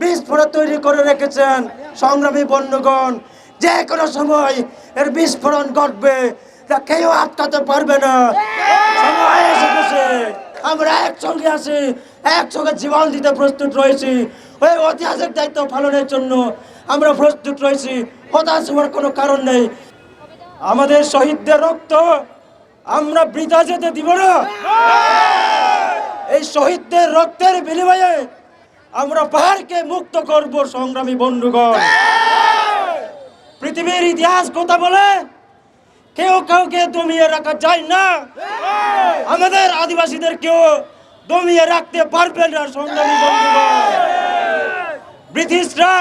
বিস্ফোরক তৈরি করে রেখেছেন সংগ্রামী বন্যগণ যে কোনো সময় এর বিস্ফোরণ ঘটবে, তা কেউ আটকাতে পারবে না। সময় এসে গেছে। আমরা একসঙ্গে আছি, একসঙ্গে জীবন দিতে প্রস্তুত রয়েছি। ওই ঐতিহাসিক দায়িত্ব পালনের জন্য আমরা প্রস্তুত রয়েছি। হতাশ হওয়ার কোনো কারণ নেই। আমাদের শহীদদের রক্ত আমরা বৃথা যেতে দিব না। এই শহীদদের রক্তের বিনিময়ে আমরা পাহাড়কে মুক্ত করব, সংগ্রামী বন্ধুগণ। পৃথিবীর ইতিহাস কথা বলে, কেউ কাউকে দমিয়ে রাখা যায় না। আমাদের আদিবাসীদের কেউ দমিয়ে রাখতে পারবে না, সংগ্রামী বন্ধুগণ। ব্রিটিশরা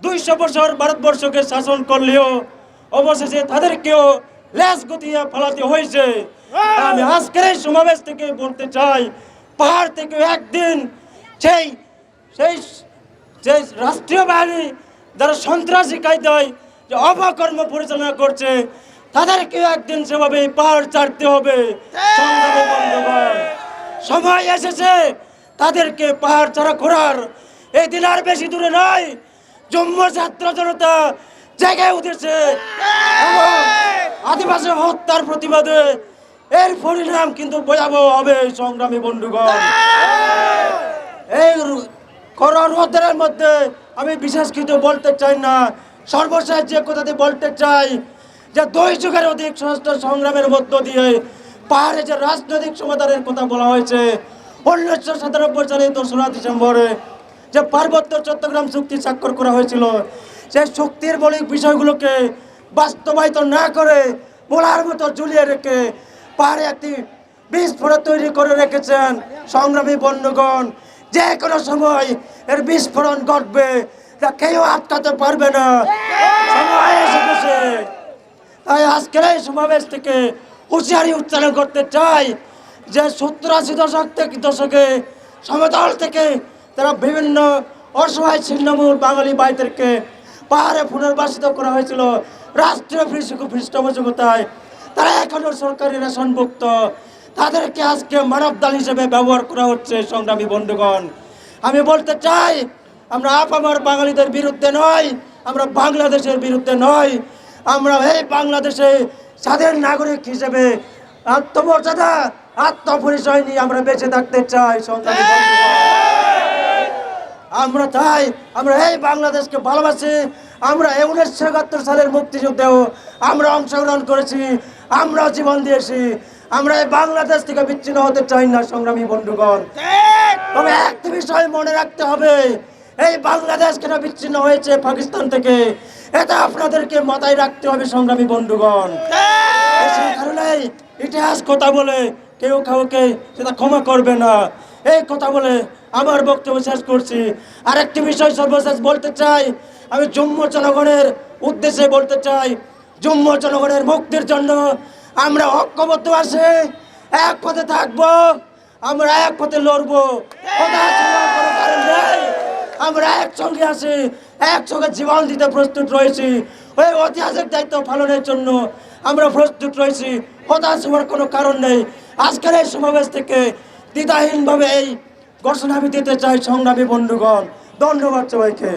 দুইশো বছর ভারতবর্ষকে শাসন করলেও অবশেষে তাদেরকেও লেস গতিয়ে ফেলাতে হয়েছে। আমি আজকের সমাবেশ থেকে বলতে চাই, পাহাড় থেকে একদিন সেই সেই সেই রাষ্ট্রীয় বাহিনী যারা সন্ত্রাসী কায়দায় যে অপকর্ম পরিচালনা করছে তাদেরকে একদিন সেভাবে পাহাড় ছাড়তে হবে। সময় এসেছে, তাদেরকে পাহাড় ছাড়া করার এই দিন আর বেশি দূরে নয়, জম্মু ছাত্র জনতা জেগে উঠেছে আদিবাসী হত্যার প্রতিবাদে এর পরিণাম কিন্তু ভয়াবহ হবে, সংগ্রামী বন্ধুগণ। এই রোদের মধ্যে আমি বিশেষ কিছু বলতে চাই না। সর্বশেষ যে কথাটি বলতে চাই, যে দুই যুগের অধিক সশস্ত্র সংগ্রামের মধ্য দিয়ে পাহাড়ে যে রাজনৈতিক সমাধানের কথা বলা হয়েছে, উনিশশো সাতানব্বই সালে দোসরা ডিসেম্বরে যে পার্বত্য চট্টগ্রাম চুক্তি স্বাক্ষর করা হয়েছিল, সেই চুক্তির মৌলিক বিষয়গুলোকে বাস্তবায়িত না করে মোলার মতো ঝুলিয়ে রেখে পাহাড়ে একটি বিস্ফোরক তৈরি করে রেখেছেন সংগ্রামী বন্যগণ যে কোনো সময় এর বিস্ফোরণ ঘটবে, তা কেউ আটকাতে পারবে না। সময় তাই আজকের এই সমাবেশ থেকে হুঁশিয়ারি উচ্চারণ করতে চাই যে সত্তর আশি দশক থেকে দশকে, সমতল থেকে তারা বিভিন্ন অসহায় ছিন্নমূল বাঙালি ভাইদেরকে পাহাড়ে পুনর্বাসিত করা হয়েছিল রাষ্ট্রীয় পৃষ্ঠপোষকতায় তারা এখনও সরকারি রেশনভুক্ত। তাদেরকে আজকে মানবদাল হিসেবে ব্যবহার করা হচ্ছে, সংগ্রামী বন্ধুগণ। আমি বলতে চাই, আমরা আপামার বাঙালিদের বিরুদ্ধে নয়, আমরা বাংলাদেশের বিরুদ্ধে নয়। আমরা এই বাংলাদেশে স্বাধীন নাগরিক হিসেবে আত্মমর্যাদা, আত্মপরিচয় নিয়ে আমরা বেঁচে থাকতে চাই আমরা চাই, আমরা এই বাংলাদেশকে ভালোবাসি আমরা উনিশশো একাত্তর সালের মুক্তিযুদ্ধেও আমরা অংশগ্রহণ করেছি, আমরা জীবন দিয়েছি, আমরা এই বাংলাদেশ থেকে বিচ্ছিন্ন হতে চাই না, সংগ্রামী বন্ধুগণ। তবে একটি বিষয় মনে রাখতে হবে, এই বাংলাদেশ কেন বিচ্ছিন্ন হয়েছে পাকিস্তান থেকে? এটা আপনাদেরকে মাথায় রাখতে হবে, সংগ্রামী বন্ধুগণ। কারণেই ইতিহাস কথা বলে কেউ কাউকে সেটা ক্ষমা করবে না। এই কথা বলে আমার বক্তব্য শেষ করছি। আরেকটি বিষয় সর্বশেষ বলতে চাই আমি জম্মু জনগণের উদ্দেশ্যে বলতে চাই, জম্মু জনগণের মুক্তির জন্য আমরা ঐক্যবদ্ধ আছি এক পথে থাকব, আমরা এক পথে লড়বো। আমরা একসঙ্গে আছি, একসঙ্গে জীবন দিতে প্রস্তুত রয়েছি। ওই ঐতিহাসিক দায়িত্ব পালনের জন্য আমরা প্রস্তুত রয়েছি। হতাশ হওয়ার কোনো কারণ নেই। আজকের এই সমাবেশ থেকে দ্বিধাহীনভাবে এই ঘোষণা আমি দিতে চাই সংগ্রামী বন্ধুগণ। ধন্যবাদ সবাইকে।